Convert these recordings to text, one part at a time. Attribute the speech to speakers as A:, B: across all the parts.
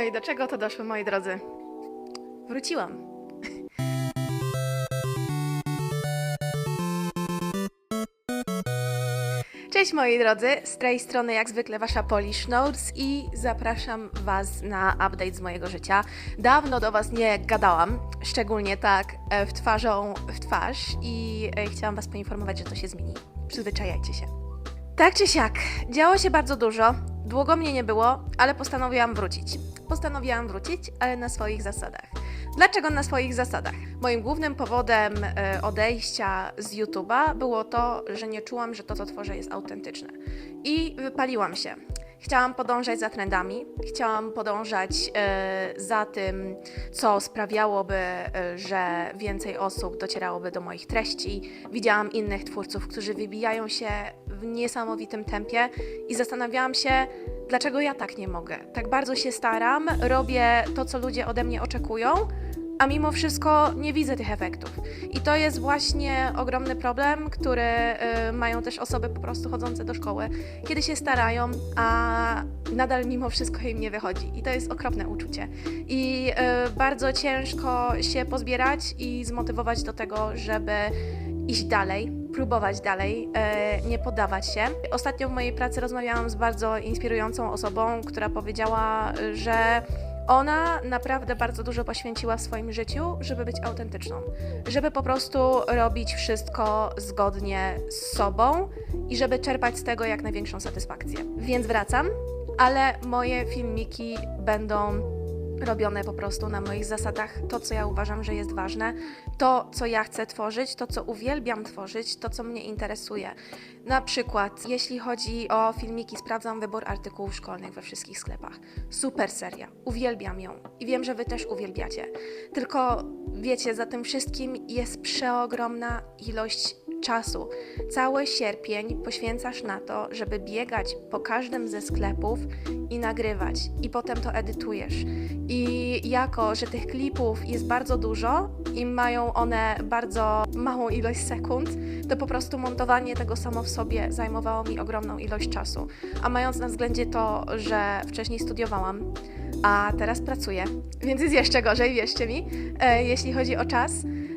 A: No i do czego to doszło, moi drodzy? Wróciłam. Cześć moi drodzy, z tej strony jak zwykle wasza Polish Notes i zapraszam was na update z mojego życia. Dawno do was nie gadałam, szczególnie tak e, w twarzą w twarz i e, chciałam was poinformować, że to się zmieni. Przyzwyczajajcie się. Tak czy siak, działo się bardzo dużo, długo mnie nie było, ale postanowiłam wrócić. Postanowiłam wrócić, ale na swoich zasadach. Dlaczego na swoich zasadach? Moim głównym powodem e, odejścia z YouTube'a było to, że nie czułam, że to, co tworzę, jest autentyczne. I wypaliłam się. Chciałam podążać za trendami, chciałam podążać e, za tym, co sprawiałoby, e, że więcej osób docierałoby do moich treści. Widziałam innych twórców, którzy wybijają się w niesamowitym tempie i zastanawiałam się, dlaczego ja tak nie mogę. Tak bardzo się staram, robię to, co ludzie ode mnie oczekują, a mimo wszystko nie widzę tych efektów. I to jest właśnie ogromny problem, który y, mają też osoby po prostu chodzące do szkoły, kiedy się starają, a nadal mimo wszystko im nie wychodzi. I to jest okropne uczucie. I y, bardzo ciężko się pozbierać i zmotywować do tego, żeby iść dalej, próbować dalej, e, nie poddawać się. Ostatnio w mojej pracy rozmawiałam z bardzo inspirującą osobą, która powiedziała, że ona naprawdę bardzo dużo poświęciła w swoim życiu, żeby być autentyczną, żeby po prostu robić wszystko zgodnie z sobą i żeby czerpać z tego jak największą satysfakcję. Więc wracam, ale moje filmiki będą robione po prostu na moich zasadach, to co ja uważam, że jest ważne, to co ja chcę tworzyć, to co uwielbiam tworzyć, to co mnie interesuje. Na przykład, jeśli chodzi o filmiki, sprawdzam wybór artykułów szkolnych we wszystkich sklepach. Super seria, uwielbiam ją i wiem, że Wy też uwielbiacie. Tylko wiecie, za tym wszystkim jest przeogromna ilość czasu. Cały sierpień poświęcasz na to, żeby biegać po każdym ze sklepów i nagrywać, i potem to edytujesz. I jako, że tych klipów jest bardzo dużo i mają one bardzo małą ilość sekund, to po prostu montowanie tego samo w sobie zajmowało mi ogromną ilość czasu. A mając na względzie to, że wcześniej studiowałam, a teraz pracuję, więc jest jeszcze gorzej, wierzcie mi, e, jeśli chodzi o czas,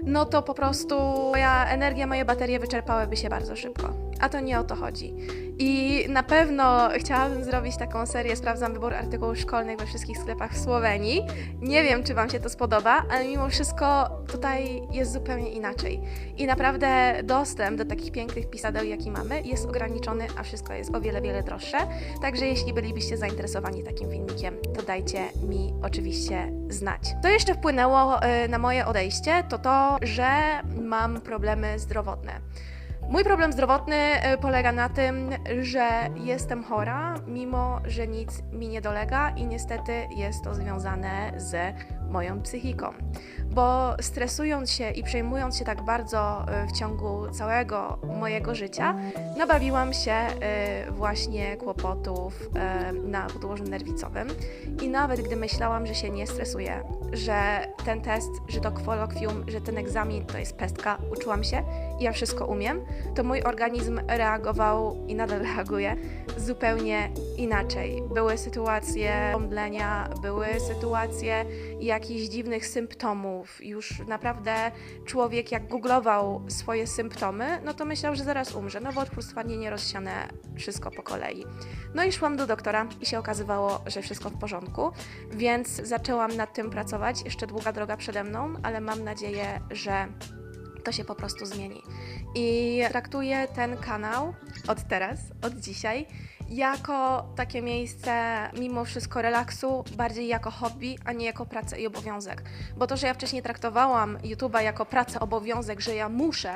A: no to po prostu moja energia, moje baterie wyczerpałyby się bardzo szybko. A to nie o to chodzi. I na pewno chciałabym zrobić taką serię Sprawdzam wybór artykułów szkolnych we wszystkich sklepach w Słowenii. Nie wiem, czy Wam się to spodoba, ale mimo wszystko tutaj jest zupełnie inaczej. I naprawdę dostęp do takich pięknych pisadeł, jaki mamy, jest ograniczony, a wszystko jest o wiele, wiele droższe. Także jeśli bylibyście zainteresowani takim filmikiem, to dajcie mi oczywiście znać. Co jeszcze wpłynęło y, na moje odejście, to to, że mam problemy zdrowotne. Mój problem zdrowotny y, polega na tym, że jestem chora, mimo że nic mi nie dolega i niestety jest to związane z moją psychiką. Bo stresując się i przejmując się tak bardzo y, w ciągu całego mojego życia, nabawiłam się y, właśnie kłopotów y, na podłożu nerwicowym i nawet gdy myślałam, że się nie stresuję, że ten test, że to kolokwium, że ten egzamin to jest pestka, uczyłam się i ja wszystko umiem, to mój organizm reagował i nadal reaguje zupełnie inaczej. Były sytuacje omdlenia, były sytuacje jakichś dziwnych symptomów. Już naprawdę człowiek jak googlował swoje symptomy, no to myślał, że zaraz umrze. Nowotwór, stwardnienie rozsiane, wszystko po kolei. No i szłam do doktora i się okazywało, że wszystko w porządku, więc zaczęłam nad tym pracować. Jeszcze długa droga przede mną, ale mam nadzieję, że to się po prostu zmieni. I traktuję ten kanał od teraz, od dzisiaj, jako takie miejsce, mimo wszystko relaksu, bardziej jako hobby, a nie jako pracę i obowiązek. Bo to, że ja wcześniej traktowałam YouTube'a jako pracę, obowiązek, że ja muszę,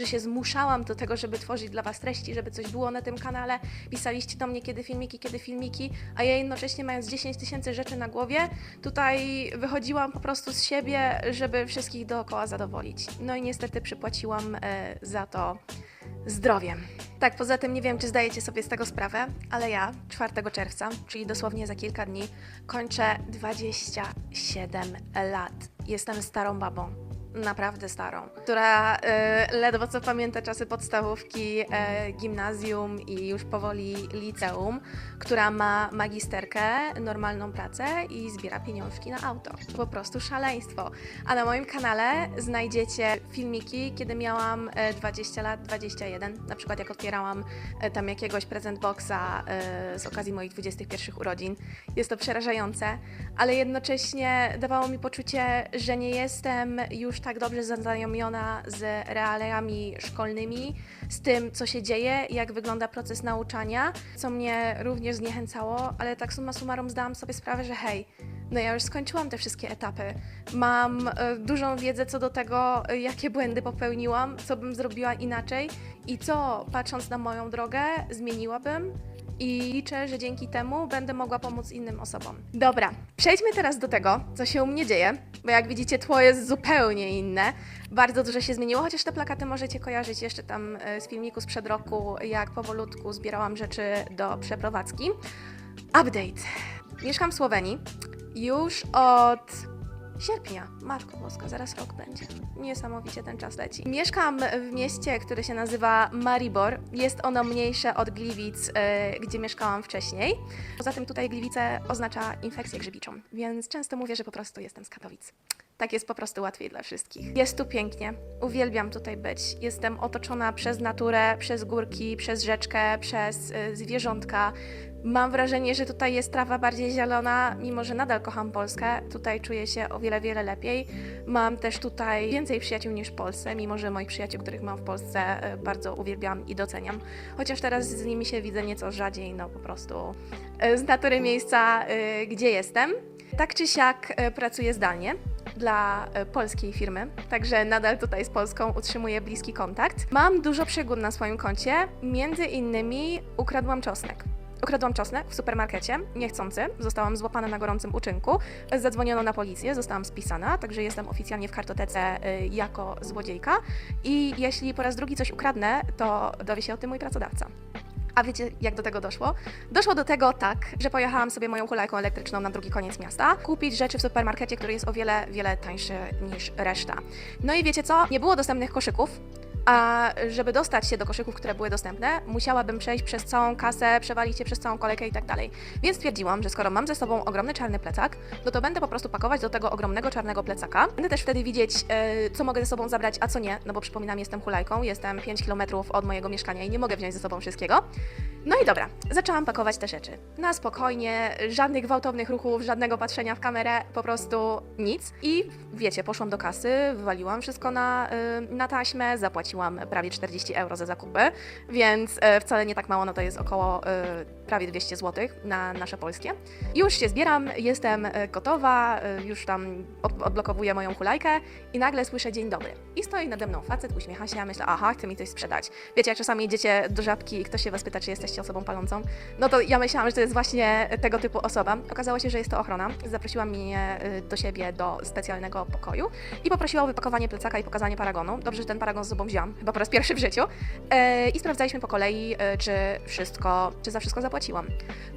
A: że się zmuszałam do tego, żeby tworzyć dla Was treści, żeby coś było na tym kanale. Pisaliście do mnie, kiedy filmiki, kiedy filmiki, a ja jednocześnie mając 10 tysięcy rzeczy na głowie, tutaj wychodziłam po prostu z siebie, żeby wszystkich dookoła zadowolić. No i niestety przypłaciłam e, za to zdrowiem. Tak, poza tym nie wiem, czy zdajecie sobie z tego sprawę, ale ja 4 czerwca, czyli dosłownie za kilka dni, kończę 27 lat. Jestem starą babą. Naprawdę starą, która e, ledwo co pamięta czasy podstawówki, e, gimnazjum i już powoli liceum, która ma magisterkę, normalną pracę i zbiera pieniążki na auto. Po prostu szaleństwo. A na moim kanale znajdziecie filmiki, kiedy miałam e, 20 lat, 21, na przykład jak otwierałam e, tam jakiegoś prezent boxa e, z okazji moich 21 urodzin. Jest to przerażające, ale jednocześnie dawało mi poczucie, że nie jestem już tak dobrze zaznajomiona z realiami szkolnymi, z tym, co się dzieje, jak wygląda proces nauczania, co mnie również zniechęcało, ale tak summa summarum zdałam sobie sprawę, że hej, no ja już skończyłam te wszystkie etapy. Mam e, dużą wiedzę co do tego, jakie błędy popełniłam, co bym zrobiła inaczej i co, patrząc na moją drogę, zmieniłabym. I liczę, że dzięki temu będę mogła pomóc innym osobom. Dobra, przejdźmy teraz do tego, co się u mnie dzieje, bo jak widzicie, tło jest zupełnie inne. Bardzo dużo się zmieniło, chociaż te plakaty możecie kojarzyć jeszcze tam e, z filmiku sprzed roku, jak powolutku zbierałam rzeczy do przeprowadzki. Update. Mieszkam w Słowenii już od sierpnia. Matko Boska, zaraz rok będzie. Niesamowicie ten czas leci. Mieszkam w mieście, które się nazywa Maribor. Jest ono mniejsze od Gliwic, e, gdzie mieszkałam wcześniej. Poza tym tutaj Gliwice oznacza infekcję grzybiczą, więc często mówię, że po prostu jestem z Katowic. Tak jest po prostu łatwiej dla wszystkich. Jest tu pięknie. Uwielbiam tutaj być. Jestem otoczona przez naturę, przez górki, przez rzeczkę, przez y, zwierzątka. Mam wrażenie, że tutaj jest trawa bardziej zielona, mimo że nadal kocham Polskę. Tutaj czuję się o wiele, wiele lepiej. Mam też tutaj więcej przyjaciół niż w Polsce, mimo że moich przyjaciół, których mam w Polsce, y, bardzo uwielbiam i doceniam. Chociaż teraz z nimi się widzę nieco rzadziej, no po prostu y, z natury miejsca, y, gdzie jestem. Tak czy siak pracuję zdalnie dla e, polskiej firmy, także nadal tutaj z Polską utrzymuję bliski kontakt. Mam dużo przygód na swoim koncie, między innymi ukradłam czosnek. Ukradłam czosnek w supermarkecie, niechcący, zostałam złapana na gorącym uczynku, zadzwoniono na policję, zostałam spisana, także jestem oficjalnie w kartotece y, jako złodziejka i jeśli po raz drugi coś ukradnę, to dowie się o tym mój pracodawca. A wiecie, jak do tego doszło? Doszło do tego tak, że pojechałam sobie moją hulajką elektryczną na drugi koniec miasta, kupić rzeczy w supermarkecie, który jest o wiele, wiele tańszy niż reszta. No i wiecie co? Nie było dostępnych koszyków, a żeby dostać się do koszyków, które były dostępne, musiałabym przejść przez całą kasę, przewalić się przez całą kolejkę i tak dalej. Więc stwierdziłam, że skoro mam ze sobą ogromny czarny plecak, no to będę po prostu pakować do tego ogromnego czarnego plecaka. Będę też wtedy widzieć, e, co mogę ze sobą zabrać, a co nie, no bo przypominam, jestem hulajką, jestem 5 km od mojego mieszkania i nie mogę wziąć ze sobą wszystkiego. No i dobra, zaczęłam pakować te rzeczy. Na spokojnie, żadnych gwałtownych ruchów, żadnego patrzenia w kamerę, po prostu nic. I wiecie, poszłam do kasy, wywaliłam wszystko na, y, na taśmę, zapłaciłam prawie 40 euro za zakupy, więc y, wcale nie tak mało, no to jest około y, prawie 200 zł na nasze polskie. Już się zbieram, jestem y, gotowa, y, już tam od- odblokowuję moją hulajkę i nagle słyszę dzień dobry. I stoi nade mną facet, uśmiecha się, a myślę, aha, chce mi coś sprzedać. Wiecie, jak czasami idziecie do żabki i ktoś się was pyta, czy jesteście osobą palącą, no to ja myślałam, że to jest właśnie tego typu osoba. Okazało się, że jest to ochrona. Zaprosiła mnie y, do siebie do specjalnego pokoju i poprosiła o wypakowanie plecaka i pokazanie paragonu. Dobrze, że ten paragon z sobą wziąłam, chyba po raz pierwszy w życiu. E, I sprawdzaliśmy po kolei, e, czy wszystko, czy za wszystko zapłaciłam.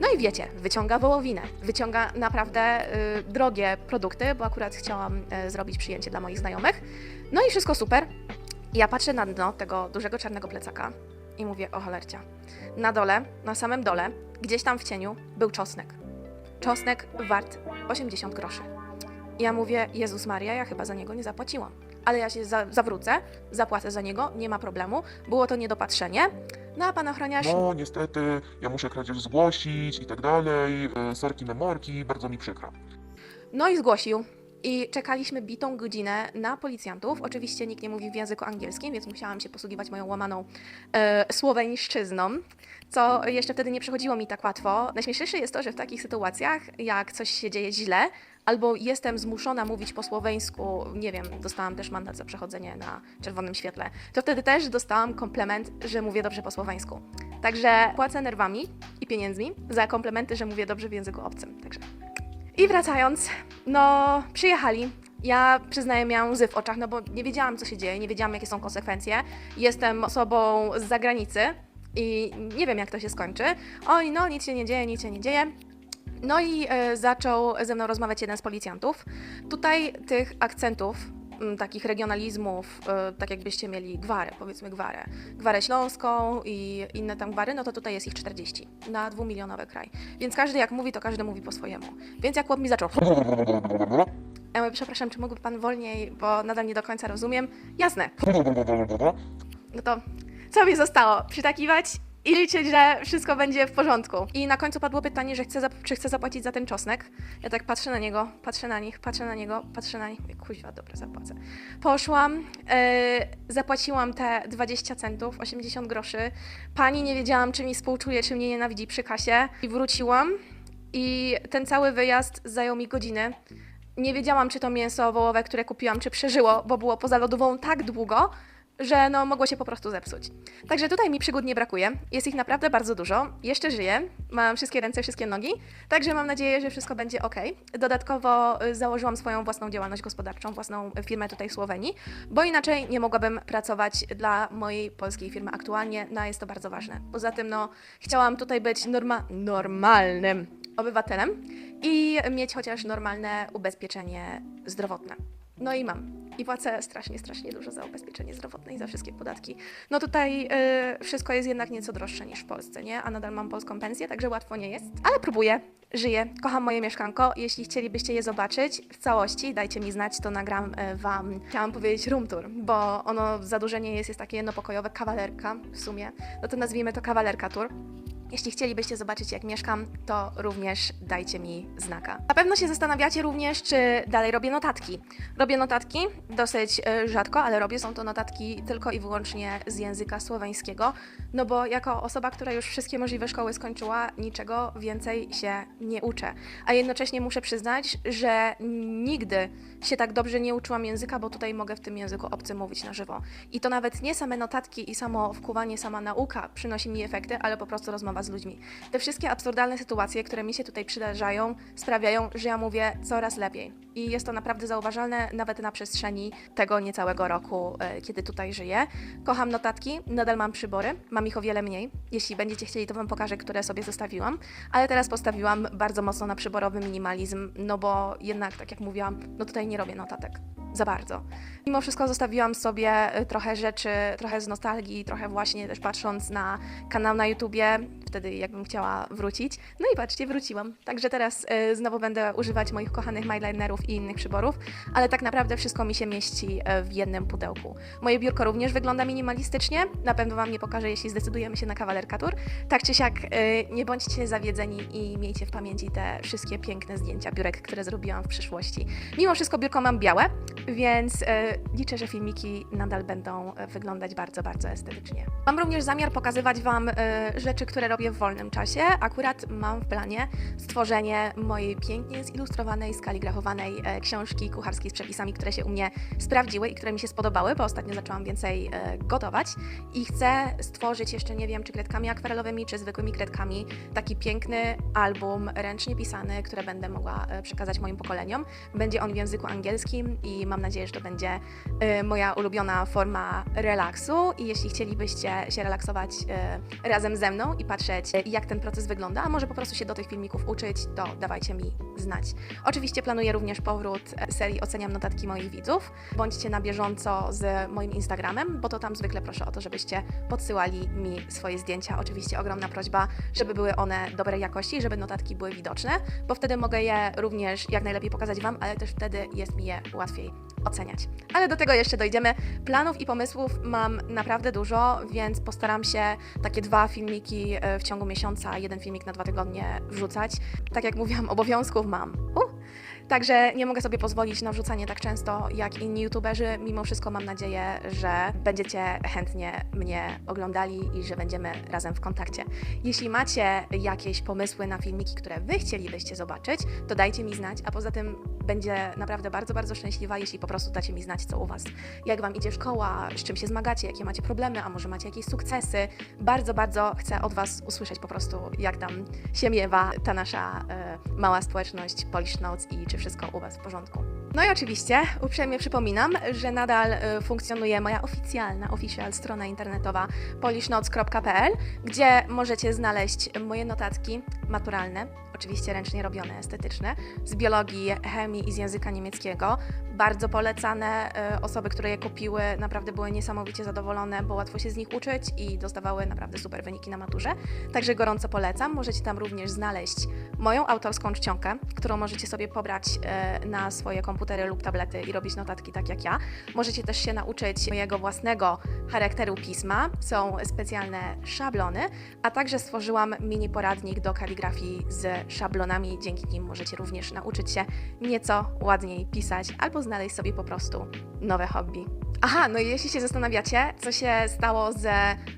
A: No i wiecie, wyciąga wołowinę, wyciąga naprawdę y, drogie produkty, bo akurat chciałam e, zrobić przyjęcie dla moich znajomych. No i wszystko super. Ja patrzę na dno tego dużego czarnego plecaka i mówię, o cholercia. Na dole, na samym dole, gdzieś tam w cieniu, był czosnek. Czosnek wart 80 groszy. Ja mówię, Jezus Maria, ja chyba za niego nie zapłaciłam. Ale ja się za zawrócę, zapłacę za niego, nie ma problemu. Było to niedopatrzenie. No pan ochroniarz
B: No, niestety, ja muszę kradzież zgłosić i tak dalej. e, Sorki na morki, bardzo mi przykro.
A: No i zgłosił. I czekaliśmy bitą godzinę na policjantów. Oczywiście nikt nie mówi w języku angielskim, więc musiałam się posługiwać moją łamaną e, słoweńszczyzną, co jeszcze wtedy nie przechodziło mi tak łatwo. Najśmieszniejsze jest to, że w takich sytuacjach, jak coś się dzieje źle, albo jestem zmuszona mówić po słoweńsku, nie wiem, dostałam też mandat za przechodzenie na czerwonym świetle, to wtedy też dostałam komplement, że mówię dobrze po słoweńsku. Także płacę nerwami i pieniędzmi za komplementy, że mówię dobrze w języku obcym. Także i wracając, no przyjechali. Ja przyznaję, miałam łzy w oczach, no bo nie wiedziałam, co się dzieje, nie wiedziałam, jakie są konsekwencje. Jestem osobą z zagranicy i nie wiem, jak to się skończy. Oj, no nic się nie dzieje, nic się nie dzieje. No i e, zaczął ze mną rozmawiać jeden z policjantów. Tutaj tych akcentów takich regionalizmów, y, tak jakbyście mieli gwarę, powiedzmy gwarę, gwarę śląską i inne tam gwary, no to tutaj jest ich 40 na dwumilionowy kraj. Więc każdy jak mówi, to każdy mówi po swojemu. Więc jak chłop mi zaczął, ja mówię, przepraszam, czy mógłby pan wolniej, bo nadal nie do końca rozumiem. Jasne, no to co mi zostało? Przytakiwać i liczyć, że wszystko będzie w porządku. I na końcu padło pytanie, że chcę czy chcę zapłacić za ten czosnek. Ja tak patrzę na niego, patrzę na nich, patrzę na niego, patrzę na nich. Kuźwa, dobra, zapłacę. Poszłam, e, zapłaciłam te 20 centów, 80 groszy. Pani nie wiedziałam, czy mi współczuje, czy mnie nienawidzi przy kasie. I wróciłam i ten cały wyjazd zajął mi godzinę. Nie wiedziałam, czy to mięso wołowe, które kupiłam, czy przeżyło, bo było poza lodową tak długo, że no mogło się po prostu zepsuć. Także tutaj mi przygód nie brakuje. Jest ich naprawdę bardzo dużo. Jeszcze żyję. Mam wszystkie ręce, wszystkie nogi. Także mam nadzieję, że wszystko będzie ok. Dodatkowo y, założyłam swoją własną działalność gospodarczą, własną firmę tutaj w Słowenii, bo inaczej nie mogłabym pracować dla mojej polskiej firmy aktualnie. No jest to bardzo ważne. Poza tym no chciałam tutaj być norma- normalnym obywatelem i mieć chociaż normalne ubezpieczenie zdrowotne. No i mam. I płacę strasznie, strasznie dużo za ubezpieczenie zdrowotne i za wszystkie podatki. No tutaj y, wszystko jest jednak nieco droższe niż w Polsce, nie? A nadal mam polską pensję, także łatwo nie jest. Ale próbuję, żyję, kocham moje mieszkanko. Jeśli chcielibyście je zobaczyć w całości, dajcie mi znać, to nagram y, wam, chciałam powiedzieć room tour, bo ono zadłużenie jest, jest takie jednopokojowe, kawalerka w sumie. No to nazwijmy to kawalerka tour. Jeśli chcielibyście zobaczyć, jak mieszkam, to również dajcie mi znaka. Na pewno się zastanawiacie również, czy dalej robię notatki. Robię notatki dosyć e, rzadko, ale robię. Są to notatki tylko i wyłącznie z języka słoweńskiego, no bo jako osoba, która już wszystkie możliwe szkoły skończyła, niczego więcej się nie uczę. A jednocześnie muszę przyznać, że nigdy się tak dobrze nie uczyłam języka, bo tutaj mogę w tym języku obcym mówić na żywo. I to nawet nie same notatki i samo wkuwanie, sama nauka przynosi mi efekty, ale po prostu rozmowa z ludźmi. Te wszystkie absurdalne sytuacje, które mi się tutaj przydarzają, sprawiają, że ja mówię coraz lepiej. I jest to naprawdę zauważalne nawet na przestrzeni tego niecałego roku, e, kiedy tutaj żyję. Kocham notatki, nadal mam przybory, mam ich o wiele mniej. Jeśli będziecie chcieli, to Wam pokażę, które sobie zostawiłam, ale teraz postawiłam bardzo mocno na przyborowy minimalizm, no bo jednak, tak jak mówiłam, no tutaj nie robię notatek za bardzo. Mimo wszystko zostawiłam sobie y, trochę rzeczy, trochę z nostalgii, trochę właśnie też patrząc na kanał na YouTubie, wtedy jakbym chciała wrócić. No i patrzcie, wróciłam. Także teraz y, znowu będę używać moich kochanych mindlinerów i innych przyborów, ale tak naprawdę wszystko mi się mieści y, w jednym pudełku. Moje biurko również wygląda minimalistycznie, na pewno Wam nie pokażę, jeśli zdecydujemy się na kawalerka tour. Tak czy siak, y, nie bądźcie zawiedzeni i miejcie w pamięci te wszystkie piękne zdjęcia biurek, które zrobiłam w przyszłości. Mimo wszystko biurko mam białe, więc e, liczę, że filmiki nadal będą e, wyglądać bardzo, bardzo estetycznie. Mam również zamiar pokazywać Wam e, rzeczy, które robię w wolnym czasie. Akurat mam w planie stworzenie mojej pięknie zilustrowanej, skaligrafowanej książki kucharskiej z przepisami, które się u mnie sprawdziły i które mi się spodobały, bo ostatnio zaczęłam więcej gotować i chcę stworzyć jeszcze, nie wiem, czy kredkami akwarelowymi, czy zwykłymi kredkami, taki piękny album ręcznie pisany, który będę mogła przekazać moim pokoleniom. Będzie on w języku angielskim i mam nadzieję, że to będzie y, moja ulubiona forma relaksu. I jeśli chcielibyście się relaksować y, razem ze mną i patrzeć, y, jak ten proces wygląda, a może po prostu się do tych filmików uczyć, to dawajcie mi znać. Oczywiście planuję również powrót serii Oceniam notatki moich widzów. Bądźcie na bieżąco z moim Instagramem, bo to tam zwykle proszę o to, żebyście podsyłali mi swoje zdjęcia. Oczywiście ogromna prośba, żeby były one dobrej jakości, żeby notatki były widoczne, bo wtedy mogę je również jak najlepiej pokazać Wam, ale też wtedy jest mi je łatwiej oceniać. Ale do tego jeszcze dojdziemy. Planów i pomysłów mam naprawdę dużo, więc postaram się takie dwa filmiki e, w ciągu miesiąca, jeden filmik na dwa tygodnie wrzucać. Tak jak mówiłam, obowiązków mam. Uh! Także nie mogę sobie pozwolić na wrzucanie tak często jak inni youtuberzy. Mimo wszystko mam nadzieję, że będziecie chętnie mnie oglądali i że będziemy razem w kontakcie. Jeśli macie jakieś pomysły na filmiki, które Wy chcielibyście zobaczyć, to dajcie mi znać, a poza tym będzie naprawdę bardzo, bardzo szczęśliwa, jeśli po prostu dacie mi znać, co u Was. Jak Wam idzie szkoła, z czym się zmagacie, jakie macie problemy, a może macie jakieś sukcesy. Bardzo, bardzo chcę od Was usłyszeć po prostu, jak tam się miewa ta nasza e, mała społeczność Polish Notes i wszystko u Was w porządku. No i oczywiście uprzejmie przypominam, że nadal e, funkcjonuje moja oficjalna, official strona internetowa polishnotes.pl, gdzie możecie znaleźć moje notatki maturalne, oczywiście ręcznie robione, estetyczne, z biologii, chemii i z języka niemieckiego. bardzo polecane. E, Osoby, które je kupiły, naprawdę były niesamowicie zadowolone, bo łatwo się z nich uczyć i dostawały naprawdę super wyniki na maturze. Także gorąco polecam. Możecie tam również znaleźć moją autorską czcionkę, którą możecie sobie pobrać e, na swoje komputery lub tablety i robić notatki tak jak ja. Możecie też się nauczyć mojego własnego charakteru pisma. Są specjalne szablony, a także stworzyłam mini poradnik do kaligrafii z szablonami. Dzięki nim możecie również nauczyć się nieco ładniej pisać albo znaleźć sobie po prostu nowe hobby. Aha, no i jeśli się zastanawiacie, co się stało ze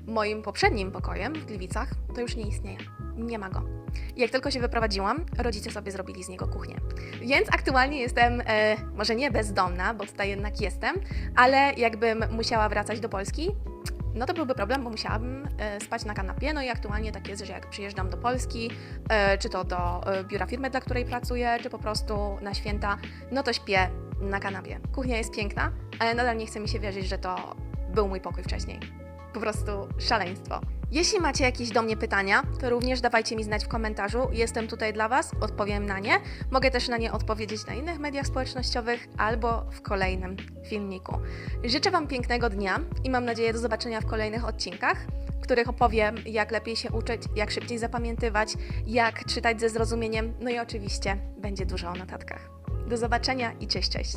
A: moim poprzednim pokojem w Gliwicach, to już nie istnieje. Nie ma go. Jak tylko się wyprowadziłam, rodzice sobie zrobili z niego kuchnię. Więc aktualnie jestem, e, może nie bezdomna, bo tutaj jednak jestem, ale jakbym musiała wracać do Polski, no to byłby problem, bo musiałabym e, spać na kanapie. No i aktualnie tak jest, że jak przyjeżdżam do Polski, e, czy to do e, biura firmy, dla której pracuję, czy po prostu na święta, no to śpię na kanapie. Kuchnia jest piękna, ale nadal nie chce mi się wierzyć, że to był mój pokój wcześniej. Po prostu szaleństwo. Jeśli macie jakieś do mnie pytania, to również dawajcie mi znać w komentarzu. Jestem tutaj dla Was, odpowiem na nie. Mogę też na nie odpowiedzieć na innych mediach społecznościowych albo w kolejnym filmiku. Życzę Wam pięknego dnia i mam nadzieję do zobaczenia w kolejnych odcinkach, w których opowiem, jak lepiej się uczyć, jak szybciej zapamiętywać, jak czytać ze zrozumieniem, no i oczywiście będzie dużo o notatkach. Do zobaczenia i cześć, cześć!